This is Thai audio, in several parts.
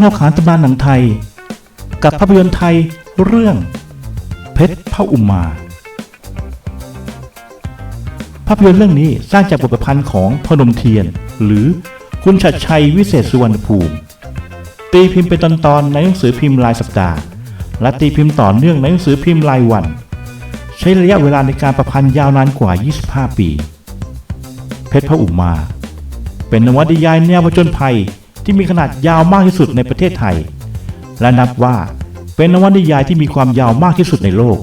เรื่องเล่าขานตำนานหนังไทย กับภาพยนตร์ไทยเรื่อง เพชรพระอุมา ภาพยนตร์เรื่องนี้สร้างจากบทประพันธ์ของพนมเทียน หรือคุณชัดชัยวิเศษสุวรรณภูมิ ตีพิมพ์เป็นตอนๆในหนังสือพิมพ์รายสัปดาห์ และตีพิมพ์ต่อเนื่องในหนังสือพิมพ์รายวัน ใช้ระยะเวลาในการประพันธ์ยาวนานกว่า 25 ปี เพชรพระอุมา เป็นนวนิยายแนวผจญภัย ที่มีขนาดยาวมากที่สุดในประเทศไทย และนับว่าเป็นนวนิยายที่มีความยาวมากที่สุดในโลก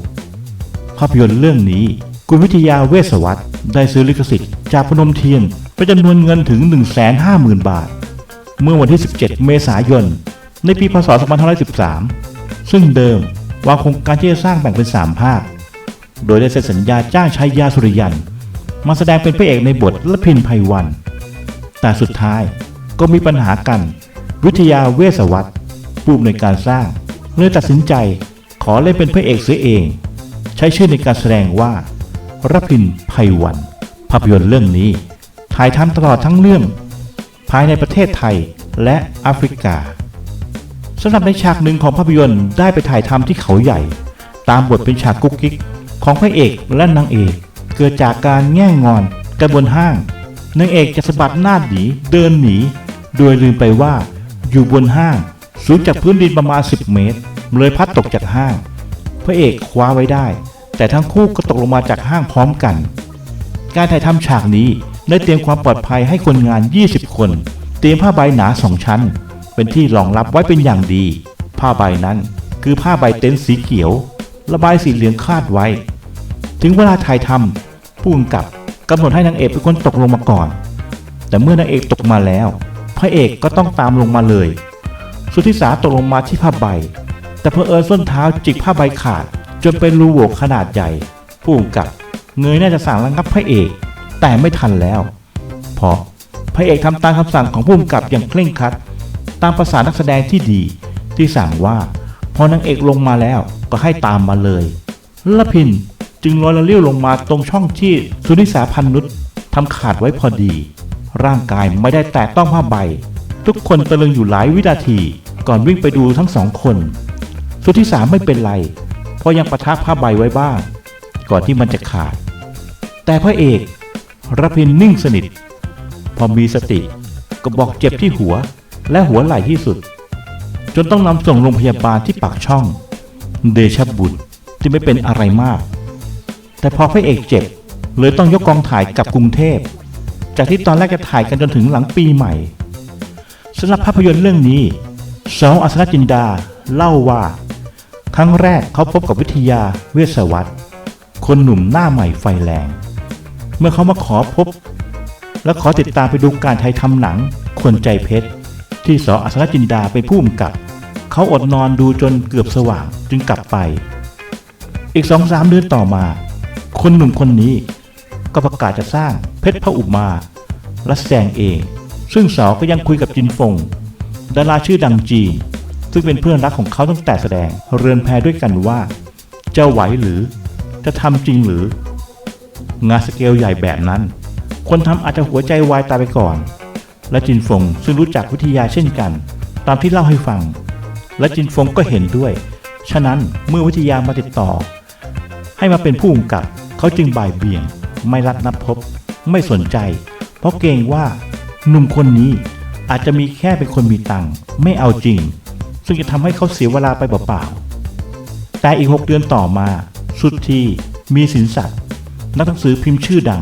ภาพยนตร์เรื่องนี้คุณวิทยาเวสวัตได้ซื้อลิขสิทธิ์จากพนมเทียนเป็นจำนวนเงินถึง 150,000 บาท เมื่อวันที่ 17 เมษายน ในปีพศ 2513 ซึ่งเดิมวางโครงการที่จะสร้างแบ่งเป็น 3 ภาค โดยได้เซ็นสัญญาจ้างชัยยาสุริยัน มาแสดงเป็นพระเอกในบทละพินไพวัน แต่สุดท้าย ก็มีปัญหากัน วิทยาเวสวัตรผู้อำนวยการสร้างเลยตัดสินใจขอเล่นเป็นพระเอกเสียเอง ใช้ชื่อในการแสดงว่ารพินไพวัน ภาพยนตร์เรื่องนี้ ถ่ายทำตลอดทั้งเรื่อง ภายในประเทศไทยและแอฟริกาสำหรับในฉากหนึ่งของภาพยนตร์ได้ไปถ่ายทำที่เขาใหญ่ ตามบทเป็นฉากกุ๊กกิ๊กของพระเอกและนางเอกเกิดจากการแง่งอนกันบนห้างนางเอกจะสะบัดหน้าหนีเดินหนี โดยลืมไปว่า อยู่บนห้าง สูงจากพื้นดินประมาณ 10 เมตร เลยพัดตกจากห้าง พระเอกคว้าไว้ได้ แต่ทั้งคู่ก็ตกลงมาจากห้างพร้อมกัน การถ่ายทำฉากนี้ได้เตรียมความปลอดภัยให้คนงาน 20 คน เตรียมผ้าใบหนาสองชั้น เป็นที่รองรับไว้เป็นอย่างดี ผ้าใบนั้นคือผ้าใบเต็นท์สีเขียว ระบายสีเหลืองคาดไว้ ถึงเวลาถ่ายทำผู้กำกับกำหนดให้นางเอกเป็นคนตกลงมาก่อน แต่เมื่อนางเอกตกมาแล้ว พระเอกก็ต้องตามลงมาเลย สุทธิสาตกลงมาที่ผ้าใบ แต่เพอเอิญส้นเท้าจิกผ้าใบขาด จนเป็นรูโหว่ขนาดใหญ่ผู้กำกับ เงยหน่าจะสั่งระงับพระเอก แต่ไม่ทันแล้ว เพราะพระเอกทำตามคำสั่งของผู้กำกับอย่างเคร่งครัด ตามภาษานักแสดงที่ดี ที่สั่งว่าพอนางเอกลงมาแล้วก็ให้ตามมาเลยละพินจึงลอยละเลี้ยวลงมาตรงช่องที่สุนิสาพันนุษทำขาดไว้พอดี ร่างกายไม่ได้แตะต้องผ้าใบ ทุกคนตะลึงอยู่หลายวินาที ก่อนวิ่งไปดูทั้งสองคนสุธิสาไม่เป็นไร เพราะยังประทับผ้าใบไว้บ้าง ก่อนที่มันจะขาด แต่พระเอกรพินนิ่งสนิท พอมีสติก็บอกเจ็บที่หัวและหัวไหล่ที่สุด จนต้องนำส่งโรงพยาบาลที่ปากช่อง เดชบุญที่ไม่เป็นอะไรมาก แต่พอพระเอกเจ็บเลยต้องยกกองถ่ายกลับกรุงเทพ จากที่ตอนแรกจะถ่ายกันจนถึงหลังปีใหม่สำหรับภาพยนตร์เรื่องนี้สองอัศนจินดาเล่าว่า ครั้งแรกเขาพบกับวิทยาเวสวัตรคนหนุ่มหน้าใหม่ไฟแรง เมื่อเขามาขอพบ และขอติดตามไปดูการถ่ายทำหนัง คนใจเพชร ที่สออัศนจินดาเป็นผู้กำกับ เขาอดนอนดูจนเกือบสว่างจึงกลับไป อีกสองสามเดือนต่อมา คนหนุ่มคนนี้ ก็ประกาศจะสร้างเพชรพระอุมาและแสดงเอง ซึ่งสอก็ยังคุยกับจินฟง ดาราชื่อดังจีน ซึ่งเป็นเพื่อนรักของเขาตั้งแต่แสดงเรือนแพรด้วยกันว่า จะไหวหรือจะทำจริงหรือ งานสเกลใหญ่แบบนั้น คนทำอาจจะหัวใจวายตายไปก่อน และจินฟงซึ่งรู้จักวิทยาเช่นกัน ตามที่เล่าให้ฟัง และจินฟงก็เห็นด้วย ฉะนั้นเมื่อวิทยามาติดต่อ ให้มาเป็นผู้กำกับเขาจึงบ่ายเบี่ยง ไม่รับนับพบ ไม่สนใจ เพราะเกรงว่าหนุ่มคนนี้อาจจะมีแค่เป็นคนมีตังค์ไม่เอาจริง ซึ่งจะทำให้เขาเสียเวลาไปเปล่าๆแต่อีกหกเดือนต่อมา สุดทีมีสินสัตว์นักหนังสือพิมพ์ชื่อดัง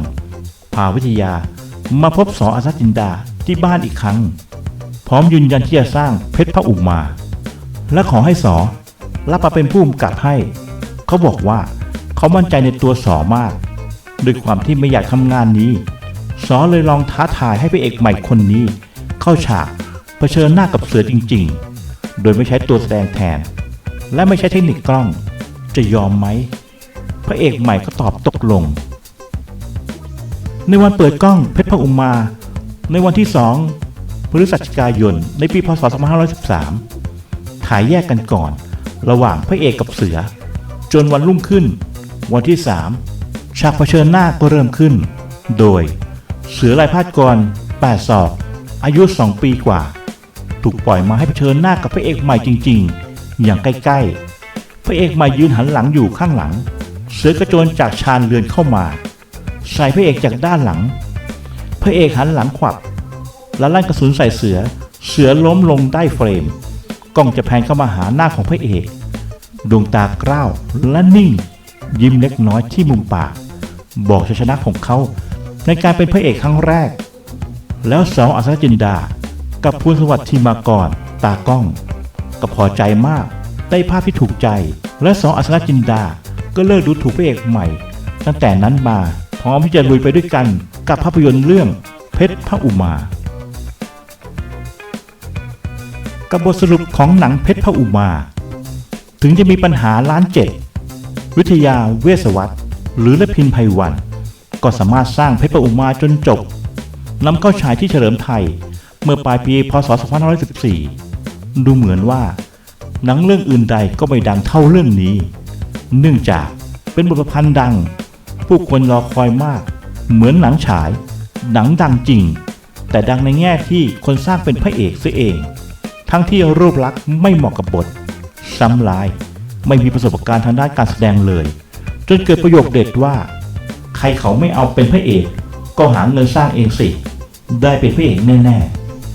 พาวิทยามาพบสออาซาจินดาที่บ้านอีกครั้ง พร้อมยืนยันที่จะสร้างเพชรพระอุมา และขอให้สอรับมาเป็นผู้กำกับให้ เขาบอกว่าเขามั่นใจในตัวสอมาก ด้วยความที่ไม่อยากทำงานนี้สอเลยลองท้าทายให้พระเอกใหม่คนนี้ เข้าฉากเผชิญหน้ากับเสือจริง ๆ โดยไม่ใช้ตัวแสดงแทน และไม่ใช้เทคนิคกล้อง จะยอมไหม พระเอกใหม่ก็ตอบตกลง ในวันเปิดกล้องเพชรพระอุมา ในวันที่2พฤศจิกายนในปีพศ 2513 ถ่ายแยกกันก่อน ระหว่างพระเอกกับเสือ จนวันรุ่งขึ้น วันที่3ฉากเผชิญหน้าก็เริ่มขึ้น โดย เสือลายพาดกร8ศอก อายุ 2 ปีกว่า ถูกปล่อยมาให้เผชิญหน้ากับพระเอกใหม่จริง ๆ อย่างใกล้ๆ พระเอกใหม่ยืนหันหลังอยู่ข้างหลัง เสือกระโจนจากชานเรือนเข้ามา ใส่พระเอกจากด้านหลัง พระเอกหันหลังขวับ แล้วลั่นกระสุนใส่เสือ เสือล้มลงใต้เฟรม กล้องจะแพนเข้ามาหาหน้าของพระเอก ดวงตากร้าวและนิ่งยิ้มเล็กน้อยที่มุมปาก บอกชัยชนะของเขาในการเป็นพระเอกครั้งแรก แล้วสองอัศจินดา กับพูนสวัสดิ์ทีมากรตากล้อง ก็พอใจมากได้ภาพที่ถูกใจ และสองอัศจินดา ก็เลิกดูถูกพระเอกใหม่ ตั้งแต่นั้นมาพร้อมที่จะลุยไปด้วยกันกับภาพยนตร์เรื่องเพชรพระอุมากับบทสรุปของหนังเพชรพระอุมา ถึงจะมีปัญหาล้านเจ็ดวิทยาเวสวัตร หรือละพินไพวัน ก็สามารถสร้างเพชรพระอุมาจนจบนำเข้าฉายที่เฉลิมไทย เมื่อปลายปีพศ 2514 ดูเหมือนว่า หนังเรื่องอื่นใดก็ไม่ดังเท่าเรื่องนี้ เนื่องจากเป็นบทประพันธ์ดัง ผู้คนรอคอยมาก เหมือนหนังฉาย หนังดังจริง แต่ดังในแง่ที่คนสร้างเป็นพระเอกเสียเอง ทั้งที่รูปลักษณ์ไม่เหมาะกับบท ซ้ำลายไม่มีประสบการณ์ทางด้านการแสดงเลย จนเกิดประโยคเด็ดว่า ใครเขาไม่เอาเป็นพระเอก ก็หาเงินสร้างเองสิ ได้เป็นพระเอกแน่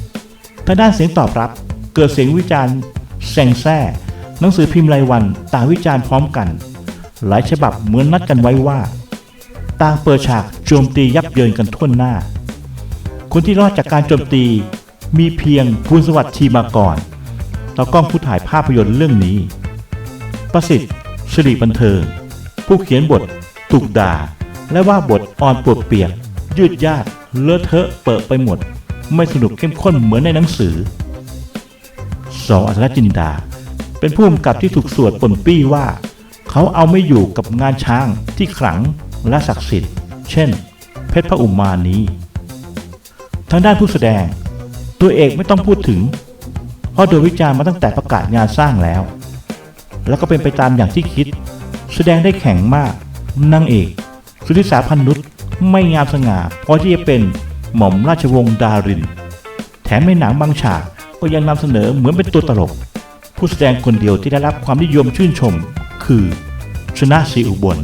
ๆทางด้านเสียงตอบรับ เกิดเสียงวิจารณ์แซงแซ่หนังสือพิมพ์รายวันต่างวิจารณ์พร้อมกัน หลายฉบับเหมือนนัดกันไว้ว่า ต่างเปิดฉากโจมตียับเยินกันทั่วหน้า คนที่รอดจากการโจมตีมีเพียงภูลสวัสดิ์ทีมากรต่อกล้องผู้ถ่ายภาพยนตร์เรื่องนี้ ประสิทธิ์สิริบันเทิง ผู้เขียนบทถูกด่า และว่าบทอ่อนปวดเปียก ยืดยาดเลอะเทอะเปิดไปหมด ไม่สนุกเข้มข้นเหมือนในหนังสือสออัศรจินดา เป็นผู้กำกับที่ถูกสวดปนปี้ว่า เขาเอาไม่อยู่กับงานช้างที่ขลังและศักดิ์สิทธิ์ เช่น เพชรพระอุมานี้ ทางด้านผู้แสดง ตัวเอกไม่ต้องพูดถึง เพราะโดนวิจารณ์มาตั้งแต่ประกาศงานสร้างแล้ว แล้วก็เป็นไปตามอย่างที่คิด ดงได้แข็งมากนางเอกสุธิสาพันนุษย์ไม่งามสง่าพอที่จะเป็นหม่อมราชวงศ์ดาริน แถมในหนังบางฉากก็ยังนำเสนอเหมือนเป็นตัวตลก ผู้แสดงคนเดียวที่ได้รับความนิยมชื่นชม คือชนะศรีอุบล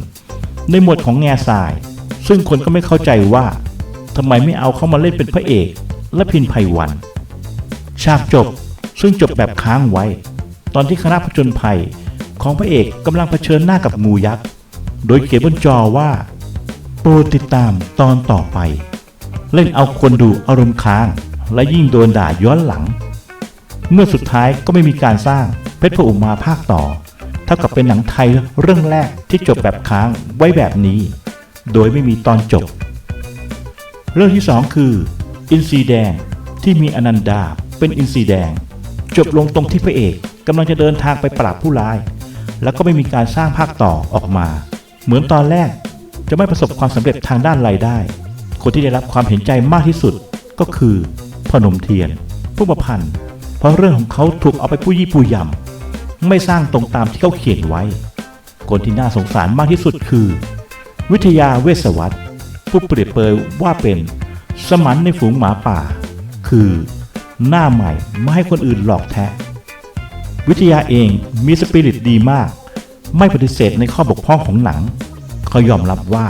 ในหมวดของแง่ทราย ซึ่งคนก็ไม่เข้าใจว่าทำไมไม่เอาเข้ามาเล่นเป็นพระเอกและพินไพวันฉากจบซึ่งจบแบบค้างไว้ ตอนที่คณะผจญภัย ของพระเอกกำลังเผชิญหน้ากับงูยักษ์ โดยเขียนบนจอว่า โปรดติดตามตอนต่อไป เล่นเอาคนดูอารมณ์ค้าง และยิ่งโดนด่าย้อนหลัง เมื่อสุดท้ายก็ไม่มีการสร้างเพชรพระอุมาภาคต่อ เท่ากับเป็นหนังไทยเรื่องแรกที่จบแบบค้างไว้แบบนี้ โดยไม่มีตอนจบ เรื่องที่สองคือ อินทรีแดงที่มีอนันดาเป็นอินทรีแดง จบลงตรงที่พระเอกกำลังจะเดินทางไปปราบผู้ร้าย แล้วก็ไม่มีการสร้างภาคต่อออกมา เหมือนตอนแรกจะไม่ประสบความสำเร็จทางด้านรายได้ คนที่ได้รับความเห็นใจมากที่สุดก็คือพนมเทียน ผู้ประพันธ์ เพราะเรื่องของเขาถูกเอาไปผู้ยี่ผู้ยำไม่สร้างตรงตามที่เขาเขียนไว้ คนที่น่าสงสารมากที่สุดคือ วิทยาเวสวัตผู้เปรียบเปยว่าเป็นสมันในฝูงหมาป่า คือหน้าใหม่ไม่ให้คนอื่นหลอกแท้ วิทยาเองมีสปิริตดีมาก ไม่ปฏิเสธในข้อบกพร่องของหนัง เขายอมรับว่า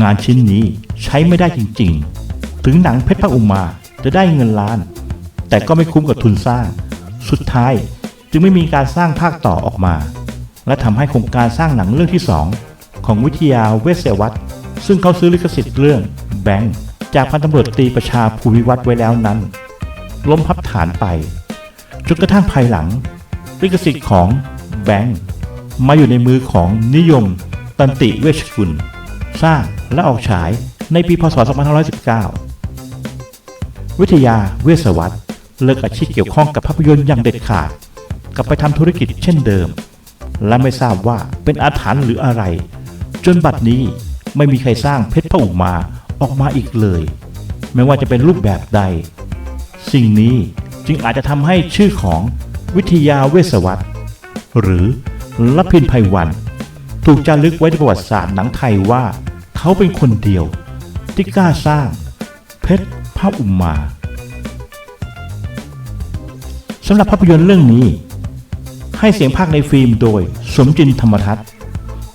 งานชิ้นนี้ใช้ไม่ได้จริงๆ ถึงหนังเพชรพระอุมาจะได้เงินล้าน แต่ก็ไม่คุ้มกับทุนสร้าง สุดท้ายจึงไม่มีการสร้างภาคต่อออกมา และทำให้โครงการสร้างหนังเรื่องที่สองของวิทยาเวสวัตรซึ่งเขาซื้อลิขสิทธิ์เรื่องแบงค์จากพันตำรวจตรีประชาภูวิวัฒน์ไว้แล้วนั้น ล้มพับฐานไปจนกระทั่งภายหลัง ลิขสิทธิ์ของแบงค์มาอยู่ในมือของนิยม ตันติเวชกุล สร้างและออกฉายในปีพศ 2519 วิทยาเวสวัตรเลิกอาชีพเกี่ยวข้องกับภาพยนตร์อย่างเด็ดขาด กลับไปทำธุรกิจเช่นเดิม และไม่ทราบว่าเป็นอาถรรพ์หรืออะไร จนบัดนี้ไม่มีใครสร้างเพชรพระอุมาออกมาอีกเลย ไม่ว่าจะเป็นรูปแบบใด สิ่งนี้จึงอาจจะทำให้ชื่อของ วิทยาเวสวัตหรือลพินไพวัน ถูกจารึกไว้ในประวัติศาสตร์หนังไทยว่า เขาเป็นคนเดียว ที่กล้าสร้าง เพชรภาพอุมมาสำหรับภาพยนตร์เรื่องนี้ ให้เสียงภาคในฟิล์มโดยสมจินธรรมทัศน์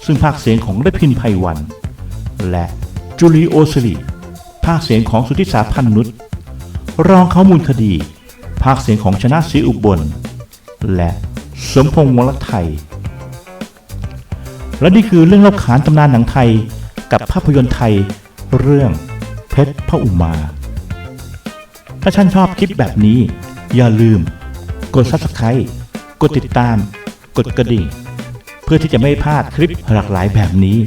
ซึ่งภาคเสียงของรพินไพวัน และจูลีโอสลีภาคเสียงของสุทธิสาพันนุชรองข้อมูลคดี ภาคเสียงของชนะศรีอุบล และสมพงษ์วรไทย และนี่คือเรื่องเล่าขานตำนานหนังไทยกับภาพยนตร์ไทยเรื่องเพชรพระอุมา ถ้าท่านชอบคลิปแบบนี้ อย่าลืม กด subscribe กดติดตาม กดกระดิ่ง เพื่อที่จะไม่พลาดคลิปหลากหลายแบบนี้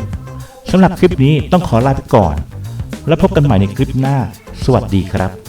สำหรับคลิปนี้ต้องขอลาไปก่อน แล้วพบกันใหม่ในคลิปหน้า สวัสดีครับ